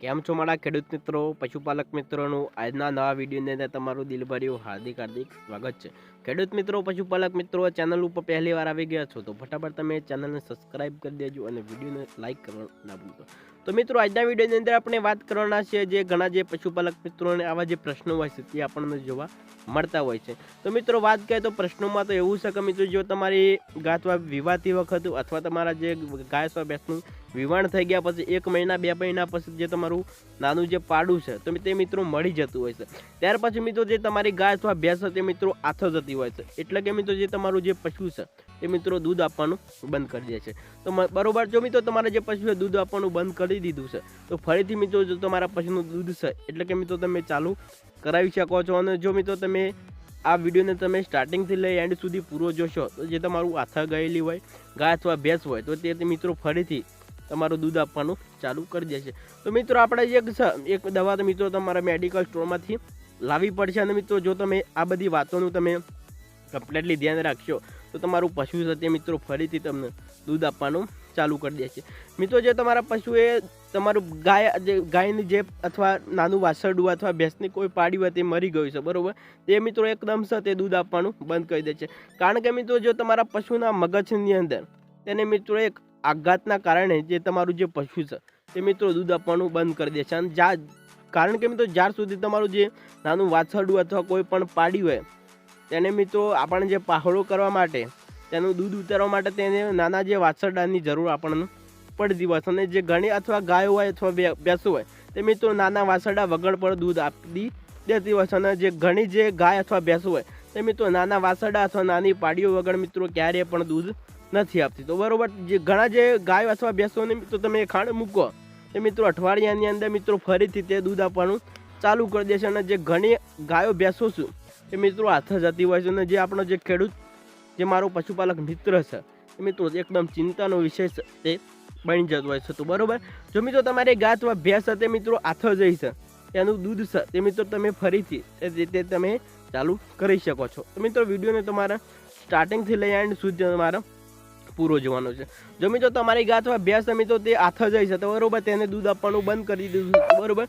કેમ છો મારા ખેડૂત મિત્રો, પશુપાલક મિત્રોનું? આજના નવા વિડીયોની અંદર તમારું દિલભર્યું હાર્દિક હાર્દિક સ્વાગત છે. ખેડૂત મિત્રો, પશુપાલક મિત્રો ચેનલ ઉપર પહેલી વાર આવી ગયા છો તો ફટાફટ તમે ચેનલને સબસ્ક્રાઇબ કરી દેજો અને વિડીયોને લાઇક કરવાનું ના ભૂલતો. તો મિત્રો, આજના વિડીયોની અંદર આપણે વાત કરવાના છે જે ઘણા જે પશુપાલક મિત્રોને આવા જે પ્રશ્નો હોય છે તે આપણને જોવા મળતા હોય છે. તો મિત્રો, વાત કરીએ તો પ્રશ્નોમાં તો એવું છે કે મિત્રો, જો તમારી ગાતવા વિવાહતી વખત અથવા તમારા જે ગાય અથવા ભેંસનું વિવાણ થઈ ગયા પછી એક મહિના, બે મહિના પછી જે તમારું નાનું જે પાડું છે તો તે મિત્રો મળી જતું હોય છે. ત્યાર પછી મિત્રો, જે તમારી ગાય અથવા ભેંસ હતી મિત્રો આથો જતી હોય છે એટલે કે મિત્રો જે તમારું જે પશુ છે, એ મિત્રો દૂધ આપવાનું બંધ કરી દે છે. તો બરોબર જો મિત્રો તમારા જે પશુએ દૂધ આપવાનું બંધ કરી દીધું છે, તો ફરીથી મિત્રો જો તમારા પશુનું દૂધ છે, એટલે કે મિત્રો તમે ચાલુ કરાવી શકો છો. અને જો મિત્રો તમે આ વિડીયોને તમે સ્ટાર્ટિંગથી લઈ એન્ડ સુધી પૂરો જોશો, તો જે તમારું આથા ગયેલી હોય, ગાય અથવા ભેંસ હોય, તો તે મિત્રો ફરીથી તમારું દૂધ આપવાનું ચાલુ કરી દેશે તો મિત્રો આપણે એક એક દવા તો મિત્રો તમારા મેડિકલ સ્ટોરમાંથી લાવવી પડશે. અને મિત્રો જો તમે આ બધી વાતોનું તમે કમ્પ્લીટલી ધ્યાન રાખશો તો તમારું પશુ છે તે મિત્રો ફરીથી તમને દૂધ આપવાનું ચાલુ કરી દેશે મિત્રો, જે તમારા પશુએ તમારું ગાય, જે ગાયની જે અથવા નાનું વાસરડું અથવા ભેંસની કોઈ પાડી હોય તે મરી ગયું છે, બરાબર? તે મિત્રો એકદમ છે તે દૂધ આપવાનું બંધ કરી દે છે. કારણ કે મિત્રો, જો તમારા પશુના મગજની અંદર તેને મિત્રો એક આઘાતના કારણે જે તમારું જે પશુ છે, તે મિત્રો દૂધ આપવાનું બંધ કરી દે છે. અને જ્યાં કારણ કે મિત્રો, જ્યાર સુધી તમારું જે નાનું વાછરડું અથવા કોઈ પણ પાડી હોય તેને મિત્રો, આપણને જે પહાડો કરવા માટે, તેનું દૂધ ઉતારવા માટે તેને નાના જે વાછરડાની જરૂર આપણને હોય છે. અને જે ઘણી અથવા ગાયો હોય અથવા ભેંસો હોય, તે મિત્રો નાના વાછરડા વગર પર દૂધ આપી દેતી હોય છે. અને જે ઘણી જે ગાય અથવા ભેંસો હોય, તે મિત્રો નાના વાછરડા અથવા નાની પાડીઓ વગર મિત્રો ક્યારેય પણ દૂધ નથી આપતી. તો બરોબર, જે ઘણા જે ગાયો અથવા ભેંસોને મિત્રો તમે ખાંડ મૂકો, તે મિત્રો અઠવાડિયાની અંદર મિત્રો ફરીથી તે દૂધ આપવાનું ચાલુ કરી દે છે અને જે ઘણી ગાયો ભેંસો છું, એ મિત્રો હાથ જતી હોય છે અને જે આપણો જે ખેડૂત, જે મારો પશુપાલક મિત્ર છે, એ મિત્રો એકદમ ચિંતાનો વિષય તે બની જતો હોય છે. તો બરોબર? જો મિત્રો તમારી ગાય અથવા ભેંસ તે મિત્રો હાથ જઈ છે. એનું દૂધ છે, તે મિત્રો તમે ફરીથી એ રીતે તમે ચાલુ કરી શકો છો. તો મિત્રો વિડીયોને તમારા સ્ટાર્ટિંગથી લઈ એન્ડ સુધી તમારા પૂરો જોવાનો છે. જો મિત્રો તમારી ગાય અથવા ભેંસ મિત્રો તે હાથ જઈ છે. તો બરાબર? તેને દૂધ આપવાનું બંધ કરી દીધું બરોબર?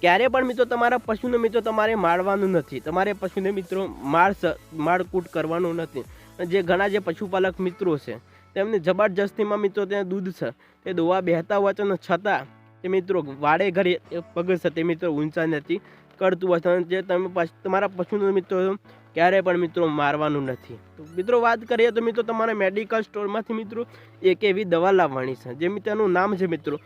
ક્યારે પણ મિત્રો તમારા પશુને મિત્રો તમારે મારવાનું નથી. તમારે પશુને મિત્રો માર મારકૂટ કરવાનું નથી. જે ઘણા જે પશુપાલક મિત્રો છે, તેમને જબરજસ્તીમાં મિત્રો ત્યાં દૂધ છે, તે દોવા બેહતા અને છતાં તે મિત્રો વાડે ઘરે પગ છે તે મિત્રો ઊંચા નથી કરતું હોય જે તમે તમારા પશુને મિત્રો ક્યારેય પણ મિત્રો મારવાનું નથી. તો મિત્રો વાત કરીએ તો મિત્રો તમારે મેડિકલ સ્ટોરમાંથી મિત્રો એક એવી દવા લાવવાની છે જે તેનું નામ છે મિત્રો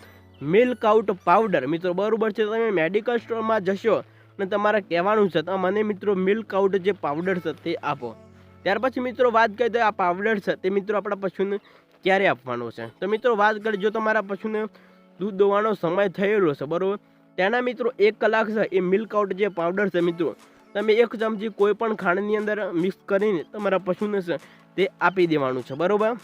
મિલ્ક આઉટ પાવડર મિત્રો, બરાબર છે, તમે મેડિકલ સ્ટોરમાં જશો અને તમારે કહેવાનું છે, તો મને મિત્રો મિલ્ક આઉટ જે પાવડર છે તે આપો. ત્યાર પછી મિત્રો વાત કરીએ તો આ પાવડર છે તે મિત્રો આપણા પશુને ક્યારે આપવાનો છે? તો મિત્રો વાત કરીએ, જો તમારા પશુને દૂધ દોવાનો સમય થયેલો છે, બરાબર? તેના મિત્રો એક કલાક છે, એ મિલ્ક આઉટ જે પાવડર છે મિત્રો, તમે એક ચમચી કોઈ પણ ખાંડની અંદર મિક્સ કરીને તમારા પશુને છે તે આપી દેવાનું છે, બરોબર?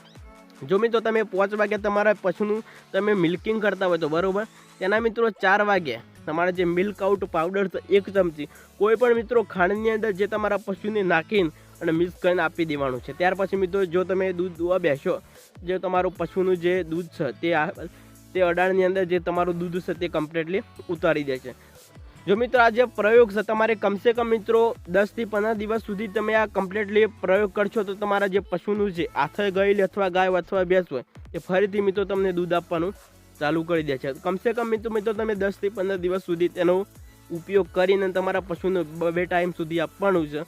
જો મિત્રો તમે પાંચ વાગે તમારા પશુનું તમે મિલ્કિંગ કરતા હોય તો બરાબર? તેના મિત્રો ચાર વાગે તમારે જે મિલ્ક આઉટ પાવડર છે એક ચમચી કોઈ પણ મિત્રો ખાંડની અંદર જે તમારા પશુને નાખીને અને મિક્સ કરીને આપી દેવાનું છે. ત્યાર પછી મિત્રો જો તમે દૂધ દોવા બેસો, જે તમારું પશુનું જે દૂધ છે તે તે અડાણની અંદર જે તમારું દૂધ છે તે કમ્પ્લીટલી ઉતારી દે છે જો મિત્રો આ જે પ્રયોગ છે, તમારે કમસે કમ મિત્રો દસથી પંદર દિવસ સુધી તમે આ કમ્પ્લીટલી પ્રયોગ કરશો તો તમારા જે પશુનું છે આથે ગયેલી અથવા ગાય અથવા ભેંસ હોય, એ ફરીથી મિત્રો તમને દૂધ આપવાનું ચાલુ કરી દે છે. કમસે કમ મિત્રો મિત્રો તમે દસથી પંદર દિવસ સુધી તેનો ઉપયોગ કરીને તમારા પશુને બે ટાઈમ સુધી આપવાનું છે.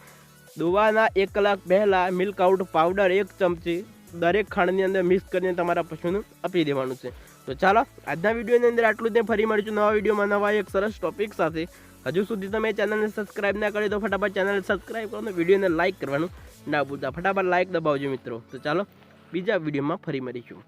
દોવાના એક કલાક પહેલાં મિલ્ક આઉટ પાવડર એક ચમચી દરેક ખાંડની અંદર મિક્સ કરીને તમારા પશુને આપી દેવાનું છે. તો ચાલો, આજના વિડીયોની અંદર આટલું જ ફરી મળીશું નવા વિડીયોમાં નવા એક સરસ ટોપિક સાથે. હજુ સુધી તમે ચેનલને સબસ્ક્રાઇબ ના કરી તો ફટાફટ ચેનલને સબસ્ક્રાઇબ કરો અને વિડીયોને લાઇક કરવાનું ના ભૂલતા. ફટાફટ લાઇક દબાવજો મિત્રો. તો ચાલો, બીજા વિડીયોમાં ફરી મળીશું.